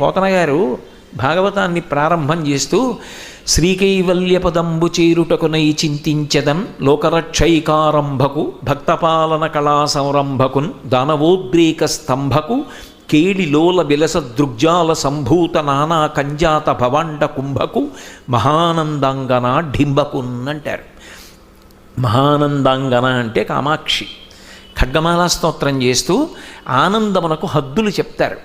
పోతన గారు భాగవతాన్ని ప్రారంభం చేస్తూ శ్రీకైవల్యపదంబు చేరుటకునై చింతించదన్ లోకరక్షైకారంభకు భక్తపాలన కళా సంరంభకున్ దానవోద్రేక స్తంభకు కేళిలోల విలస దృగ్జాల సంభూత నానా కంజాత భవాండ కుంభకు మహానందాంగన ఢింబకున్ అంటారు. మహానందాంగన అంటే కామాక్షి. ఖడ్గమాలా స్తోత్రం చేస్తూ ఆనందమునకు హద్దులు చెప్తారు.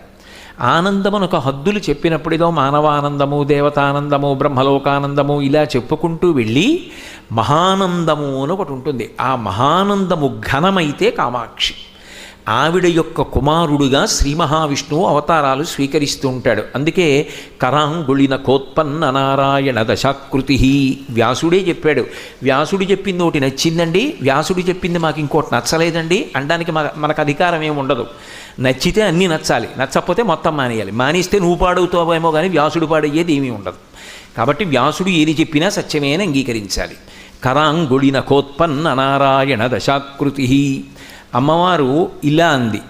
ఆనందమునకు హద్దులు చెప్పినప్పుడేదో మానవానందము దేవతానందము బ్రహ్మలోకానందము ఇలా చెప్పుకుంటూ వెళ్ళి మహానందము అని ఒకటి ఉంటుంది. ఆ మహానందము ఘనమైతే కామాక్షి. ఆవిడ యొక్క కుమారుడుగా శ్రీ మహావిష్ణువు అవతారాలు స్వీకరిస్తూ ఉంటాడు అందుకే కరాంగుళిన కోత్పన్న నారాయణ దశాకృతి వ్యాసుడే చెప్పాడు. వ్యాసుడు చెప్పింది ఒకటి నచ్చిందండి వ్యాసుడు చెప్పింది మాకు ఇంకోటి నచ్చలేదండి అనడానికి మనకు అధికారం ఏమి ఉండదు. నచ్చితే అన్నీ నచ్చాలి నచ్చకపోతే మొత్తం మానేయాలి. మానేస్తే నువ్వు పాడవుతావేమో కానీ వ్యాసుడు పాడయ్యేది ఏమీ ఉండదు. కాబట్టి వ్యాసుడు ఏది చెప్పినా సత్యమే అంగీకరించాలి. కరాంగుళిన కోత్పన్న నారాయణ దశాకృతి అమ్మవారు ఇలా అంది.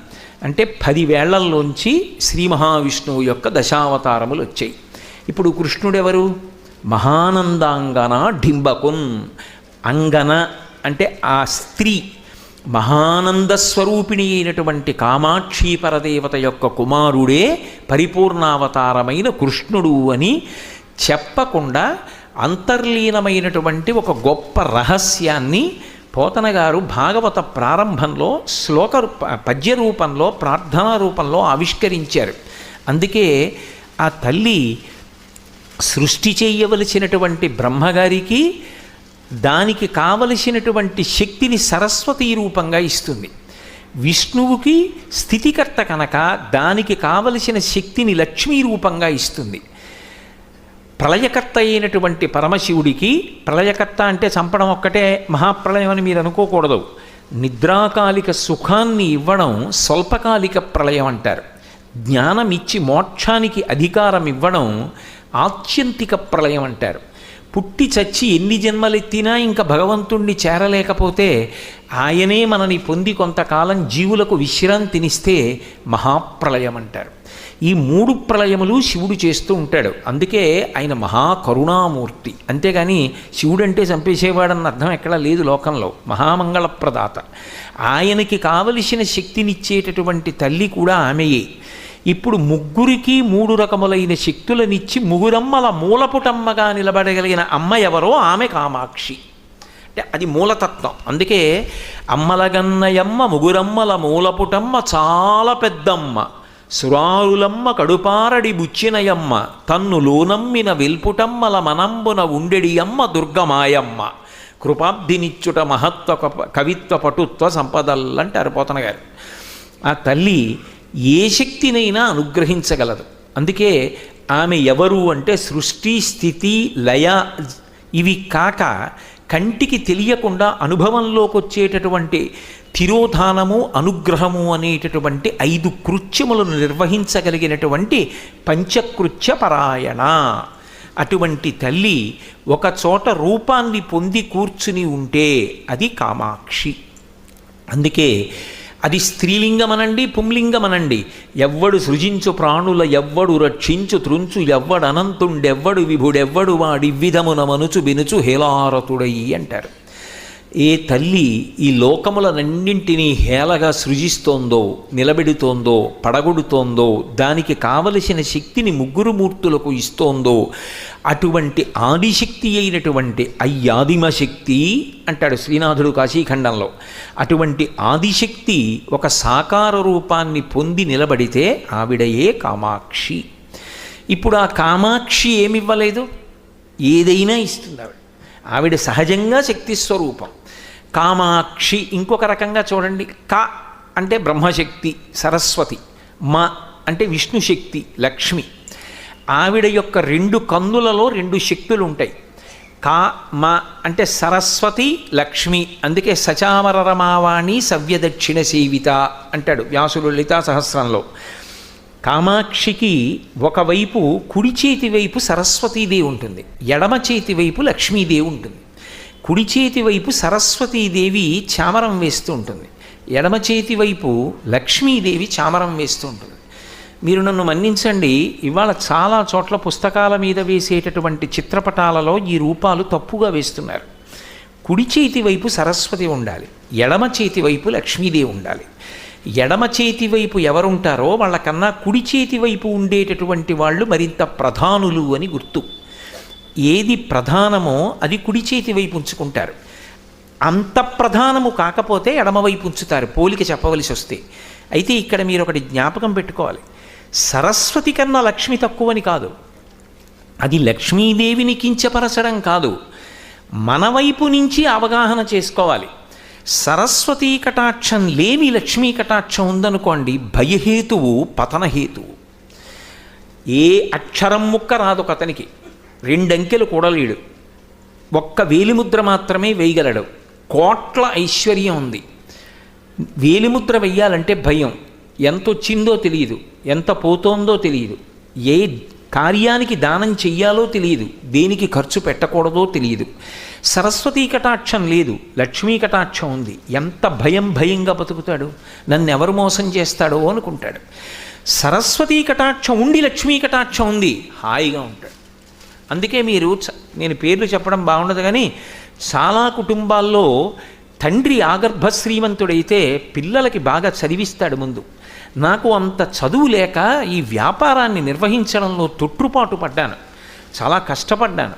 అంటే పదివేళ్ళలోంచి శ్రీ మహావిష్ణువు యొక్క దశావతారములు వచ్చాయి. ఇప్పుడు కృష్ణుడెవరు? మహానందాంగన ఢింబకున్ అంగన అంటే ఆ స్త్రీ మహానంద స్వరూపిణి అయినటువంటి కామాక్షి పరదేవత యొక్క కుమారుడే పరిపూర్ణావతారమైన కృష్ణుడు అని చెప్పకుండా అంతర్లీనమైనటువంటి ఒక గొప్ప రహస్యాన్ని పోతన గారు భాగవత ప్రారంభంలో శ్లోక రూప పద్య రూపంలో ప్రార్థనా రూపంలో ఆవిష్కరించారు. అందుకే ఆ తల్లి సృష్టి చేయవలసినటువంటి బ్రహ్మగారికి దానికి కావలసినటువంటి శక్తిని సరస్వతి రూపంగా ఇస్తుంది. విష్ణువుకి స్థితికర్త కనుక దానికి కావలసిన శక్తిని లక్ష్మీ రూపంగా ఇస్తుంది. ప్రళయకర్త అయినటువంటి పరమశివుడికి ప్రళయకర్త అంటే చంపడం ఒక్కటే మహాప్రళయం అని మీరు అనుకోకూడదు. నిద్రాకాలిక సుఖాన్ని ఇవ్వడం స్వల్పకాలిక ప్రళయం అంటారు. జ్ఞానం ఇచ్చి మోక్షానికి అధికారం ఇవ్వడం ఆత్యంతిక ప్రళయం అంటారు. పుట్టి చచ్చి ఎన్ని జన్మలెత్తినా ఇంకా భగవంతుణ్ణి చేరలేకపోతే ఆయనే మనని పొంది కొంతకాలం జీవులకు విశ్రాంతినిస్తే మహాప్రళయం అంటారు. ఈ మూడు ప్రళయములు శివుడు చేస్తూ ఉంటాడు. అందుకే ఆయన మహాకరుణామూర్తి. అంతేగాని శివుడు అంటే చంపేసేవాడన్న అర్థం ఎక్కడా లేదు లోకంలో. మహామంగళప్రదాత. ఆయనకి కావలసిన శక్తినిచ్చేటటువంటి తల్లి కూడా ఆమెయే. ఇప్పుడు ముగ్గురికి మూడు రకములైన శక్తులనిచ్చి ముగురమ్మల మూలపుటమ్మగా నిలబడగలిగిన అమ్మ ఎవరో ఆమె కామాక్షి. అంటే అది మూలతత్వం. అందుకే అమ్మలగన్నయమ్మ ముగురమ్మల మూలపుటమ్మ చాలా పెద్దమ్మ. సురారులమ్మ కడుపారడి బుచ్చినయమ్మ తన్ను లోనమ్మిన వెల్పుటమ్మల మనంబున ఉండెడియమ్మ దుర్గమాయమ్మ. కృపాబ్ధినిచ్చుట మహత్వ కవిత్వ పటుత్వ సంపదల్లంటారు పోతన గారు ఆ తల్లి ఏ శక్తినైనా అనుగ్రహించగలదు. అందుకే ఆమె ఎవరు అంటే సృష్టి స్థితి లయ ఇవి కాక కంటికి తెలియకుండా అనుభవంలోకి వచ్చేటటువంటి తిరోధానము అనుగ్రహము అనేటటువంటి ఐదు కృత్యములను నిర్వహించగలిగినటువంటి పంచకృత్య పరాయణ అటువంటి తల్లి ఒక చోట రూపాన్ని పొంది కూర్చుని ఉంటే అది కామాక్షి. అందుకే అది స్త్రీలింగమనండి పుంలింగమనండి. ఎవ్వడు సృజించు ప్రాణుల ఎవ్వడు రక్షించు త్రుంచు ఎవ్వడు అనంతుండెవ్వడు విభుడెవ్వడు వాడి విధమున మనుచు బినుచు హేలారతుడయి అంటారు. ఏ తల్లి ఈ లోకములనన్నింటినీ హేళగా సృజిస్తోందో నిలబెడుతోందో పడగొడుతోందో దానికి కావలసిన శక్తిని ముగ్గురు మూర్తులకు ఇస్తోందో అటువంటి ఆదిశక్తి అయినటువంటి అయ్యాదిమ శక్తి అంటాడు శ్రీనాథుడు కాశీఖండంలో. అటువంటి ఆదిశక్తి ఒక సాకార రూపాన్ని పొంది నిలబడితే ఆవిడయే కామాక్షి. ఇప్పుడు ఆ కామాక్షి ఏమివ్వలేదు? ఏదైనా ఇస్తుంది ఆవిడ. ఆవిడ సహజంగా శక్తి స్వరూపం. కామాక్షి ఇంకొక రకంగా చూడండి. కా అంటే బ్రహ్మశక్తి సరస్వతి మా అంటే విష్ణుశక్తి లక్ష్మి. ఆవిడ యొక్క రెండు కన్నులలో రెండు శక్తులు ఉంటాయి కా మా అంటే సరస్వతి లక్ష్మి. అందుకే సచామర రమావాణి సవ్యదక్షిణ సేవిత అంటాడు వ్యాసులు లలితా సహస్రంలో. కామాక్షికి ఒకవైపు కుడి చేతి వైపు సరస్వతీదేవి ఉంటుంది. ఎడమ చేతి వైపు లక్ష్మీదేవి ఉంటుంది. కుడి చేతి వైపు సరస్వతీదేవి చామరం వేస్తూ ఉంటుంది. ఎడమ చేతి వైపు లక్ష్మీదేవి చామరం వేస్తూ ఉంటుంది. మీరు నన్ను మన్నించండి. ఇవాళ చాలా చోట్ల పుస్తకాల మీద వేసేటటువంటి చిత్రపటాలలో ఈ రూపాలు తప్పుగా వేస్తున్నారు. కుడి చేతి వైపు సరస్వతి ఉండాలి. ఎడమ చేతి వైపు లక్ష్మీదేవి ఉండాలి. ఎడమ చేతి వైపు ఎవరుంటారో వాళ్ళకన్నా కుడి చేతి వైపు ఉండేటటువంటి వాళ్ళు మరింత ప్రధానులు అని గుర్తు. ఏది ప్రధానమో అది కుడి చేతి వైపు ఉంచుకుంటారు. అంత ప్రధానము కాకపోతే ఎడమవైపు ఉంచుతారు పోలిక చెప్పవలసి వస్తే. అయితే ఇక్కడ మీరు ఒకటి జ్ఞాపకం పెట్టుకోవాలి. సరస్వతి కన్నా లక్ష్మి తక్కువని కాదు. అది లక్ష్మీదేవిని కించపరచడం కాదు. మన వైపు నుంచి అవగాహన చేసుకోవాలి. సరస్వతీ కటాక్షం లేని లక్ష్మీ కటాక్షం ఉందనుకోండి భయహేతువు పతనహేతువు. ఏ అక్షరం ముక్క రాదు ఒక అతనికి. రెండంకెలు కూడలేడు. ఒక్క వేలిముద్ర మాత్రమే వేయగలడు. కోట్ల ఐశ్వర్యం ఉంది. వేలిముద్ర వెయ్యాలంటే భయం. ఎంత వచ్చిందో తెలియదు. ఎంత పోతోందో తెలియదు. ఏ కార్యానికి దానం చెయ్యాలో తెలియదు. దేనికి ఖర్చు పెట్టకూడదో తెలియదు. సరస్వతీ కటాక్షం లేదు. లక్ష్మీ కటాక్షం ఉంది. ఎంత భయం భయంగా బతుకుతాడు. నన్ను ఎవరు మోసం చేస్తాడో అనుకుంటాడు. సరస్వతీ కటాక్షం ఉండి లక్ష్మీ కటాక్షం ఉంది. హాయిగా ఉంటాడు. అందుకే మీరు చ- నేను పేర్లు చెప్పడం బాగుండదు కానీ చాలా కుటుంబాల్లో తండ్రి ఆగర్భ శ్రీమంతుడైతే పిల్లలకి బాగా చదివిస్తాడు ముందు. నాకు అంత చదువు లేక ఈ వ్యాపారాన్ని నిర్వహించడంలో తొట్టుపాటు పడ్డాను. చాలా కష్టపడ్డాను.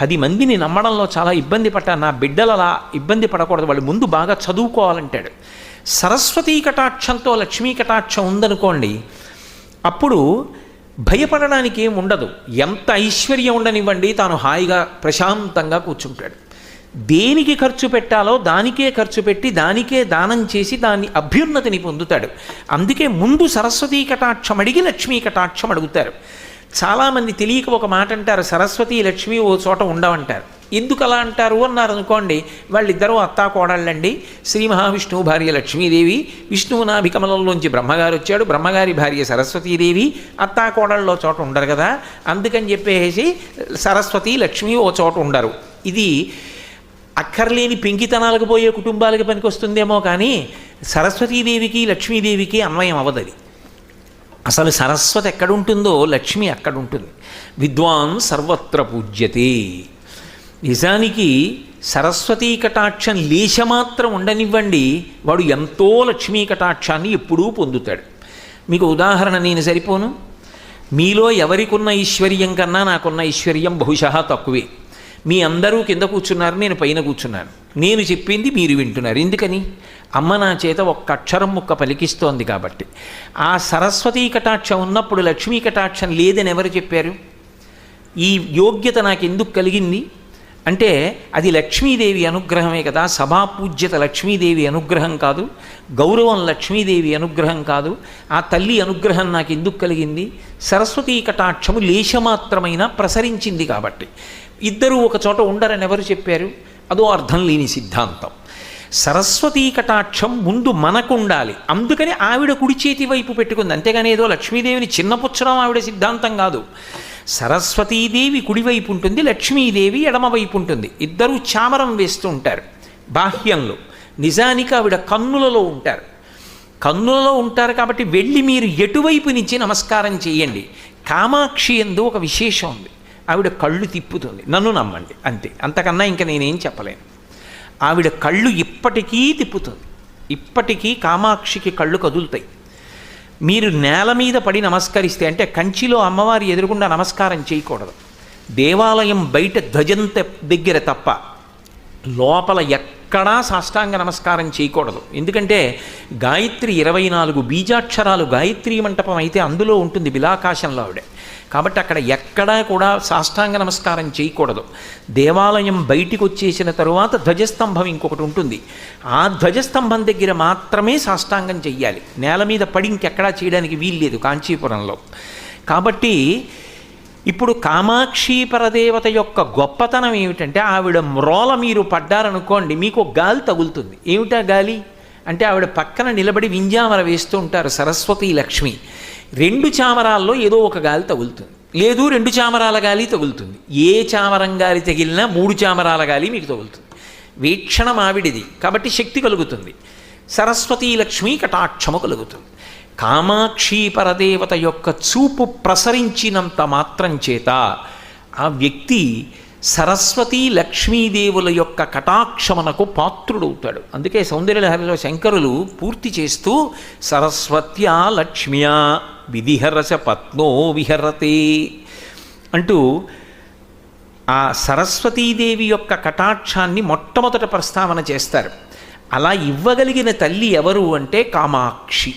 పది మందిని నమ్మడంలో చాలా ఇబ్బంది పడ్డాను. నా బిడ్డలు అలా ఇబ్బంది పడకూడదు. వాళ్ళు ముందు బాగా చదువుకోవాలంటాడు. సరస్వతీ కటాక్షంతో లక్ష్మీ కటాక్షం ఉందనుకోండి అప్పుడు భయపడడానికి ఏం ఉండదు ఎంత ఐశ్వర్యం ఉండనివ్వండి తాను హాయిగా ప్రశాంతంగా కూర్చుంటాడు. దేనికి ఖర్చు పెట్టాలో దానికే ఖర్చు పెట్టి దానికే దానం చేసి దాని అభ్యున్నతిని పొందుతాడు. అందుకే ముందు సరస్వతీ కటాక్షం అడిగి లక్ష్మీ కటాక్షం అడుగుతారు చాలామంది తెలియక ఒక మాట అంటారు సరస్వతి లక్ష్మి ఓ చోట ఉండవంటారు. ఎందుకు అలా అంటారు అన్నారు అనుకోండి వాళ్ళిద్దరూ అత్తా కోడళ్ళండి. శ్రీ మహావిష్ణువు భార్య లక్ష్మీదేవి విష్ణువు నాభికమలంలోంచి బ్రహ్మగారు వచ్చాడు. బ్రహ్మగారి భార్య సరస్వతీదేవి అత్తా కోడళ్ళలో చోట ఉండరు కదా. అందుకని చెప్పేసి సరస్వతి లక్ష్మి ఓ చోట ఉండరు. ఇది అక్కర్లేని పెంకితనాలకు పోయే కుటుంబాలకి పనికొస్తుందేమో కానీ సరస్వతీదేవికి లక్ష్మీదేవికి అన్వయం అవ్వదది అసలు సరస్వతి ఎక్కడుంటుందో లక్ష్మి అక్కడ ఉంటుంది విద్వాన్ సర్వత్ర పూజ్యతే. నిజానికి సరస్వతీ కటాక్షం లేశమాత్రం ఉండనివ్వండి వాడు ఎంతో లక్ష్మీ కటాక్షాన్ని ఎప్పుడూ పొందుతాడు. మీకు ఉదాహరణ నేను సరిపోను? మీలో ఎవరికున్న ఐశ్వర్యం కన్నా నాకున్న ఐశ్వర్యం బహుశా తక్కువే. మీ అందరూ కింద కూర్చున్నారు నేను పైన కూర్చున్నాను. నేను చెప్పింది మీరు వింటున్నారు. ఎందుకని? అమ్మ నా చేత ఒక్క అక్షరం ముక్క పలికిస్తోంది కాబట్టి. ఆ సరస్వతీ కటాక్షం ఉన్నప్పుడు లక్ష్మీ కటాక్షం లేదని ఎవరు చెప్పారు? ఈ యోగ్యత నాకు ఎందుకు కలిగింది? అంటే అది లక్ష్మీదేవి అనుగ్రహమే కదా. సభాపూజ్యత లక్ష్మీదేవి అనుగ్రహం కాదు. గౌరవం లక్ష్మీదేవి అనుగ్రహం కాదు. ఆ తల్లి అనుగ్రహం నాకు ఎందుకు కలిగింది? సరస్వతీ కటాక్షము లేశమాత్రమైన ప్రసరించింది కాబట్టి. ఇద్దరూ ఒక చోట ఉండరని ఎవరు చెప్పారు? అదో అర్థం లేని సిద్ధాంతం. సరస్వతీ కటాక్షం ముందు మనకు ఉండాలి అందుకని ఆవిడ కుడి చేతి వైపు పెట్టుకుంది. అంతేగాని ఏదో లక్ష్మీదేవిని చిన్నపుచ్చడం ఆవిడ సిద్ధాంతం కాదు. సరస్వతీదేవి కుడివైపు ఉంటుంది లక్ష్మీదేవి ఎడమవైపు ఉంటుంది. ఇద్దరూ చామరం వేస్తూ ఉంటారు. బాహ్యంలో. నిజానికి ఆవిడ కన్నులలో ఉంటారు. కన్నులలో ఉంటారు కాబట్టి వెళ్ళి మీరు ఎటువైపు నుంచి నమస్కారం చేయండి. కామాక్షి ఎందు ఒక విశేషం ఉంది. ఆవిడ కళ్ళు తిప్పుతుంది. నన్ను నమ్మండి. అంతే. అంతకన్నా ఇంకా నేనేం చెప్పలేను. ఆవిడ కళ్ళు ఇప్పటికీ తిప్పుతుంది. ఇప్పటికీ కామాక్షికి కళ్ళు కదులుతాయి. మీరు నేల మీద పడి నమస్కరిస్తే అంటే కంచిలో అమ్మవారి ఎదురుగుండా నమస్కారం చేయకూడదు. దేవాలయం బయట ధ్వజంత దగ్గర తప్ప లోపల ఎక్కడా సాష్టాంగ నమస్కారం చేయకూడదు. ఎందుకంటే గాయత్రి ఇరవై నాలుగు బీజాక్షరాలు గాయత్రి మంటపం అయితే అందులో ఉంటుంది బిలాకాశంలో ఆవిడ. కాబట్టి అక్కడ ఎక్కడా కూడా సాష్టాంగ నమస్కారం చేయకూడదు. దేవాలయం బయటికి వచ్చేసిన తరువాత ధ్వజస్తంభం ఇంకొకటి ఉంటుంది. ఆ ధ్వజస్తంభం దగ్గర మాత్రమే సాష్టాంగం చెయ్యాలి. నేల మీద పడి ఇంకెక్కడా చేయడానికి వీల్లేదు కాంచీపురంలో. కాబట్టి ఇప్పుడు కామాక్షి పరదేవత యొక్క గొప్పతనం ఏమిటంటే ఆవిడ మ్రోల మీరు పడ్డారనుకోండి మీకు ఒక గాలి తగులుతుంది. ఏమిటా గాలి? అంటే ఆవిడ పక్కన నిలబడి వింజామర వేస్తూ ఉంటారు సరస్వతి లక్ష్మి. రెండు చామరాల్లో ఏదో ఒక గాలి తగులుతుంది. లేదు రెండు చామరాల గాలి తగులుతుంది. ఏ చామరం గాలి తగిలినా మూడు చామరాల గాలి మీకు తగులుతుంది. వీక్షణం ఆవిడిది. కాబట్టి శక్తి కలుగుతుంది. సరస్వతీ లక్ష్మి కటాక్షము కలుగుతుంది. కామాక్షి పరదేవత యొక్క చూపు ప్రసరించినంత మాత్రం చేత ఆ వ్యక్తి సరస్వతీ లక్ష్మీదేవుల యొక్క కటాక్షమనకు పాత్రుడవుతాడు. అందుకే సౌందర్యలహరిలో శంకరులు పూర్తి చేస్తూ సరస్వత్యా లక్ష్మ్యా విధిహరస పత్నో విహరతే అంటూ ఆ సరస్వతీదేవి యొక్క కటాక్షాన్ని మొట్టమొదట ప్రస్తావన చేస్తారు. అలా ఇవ్వగలిగిన తల్లి ఎవరు అంటే కామాక్షి.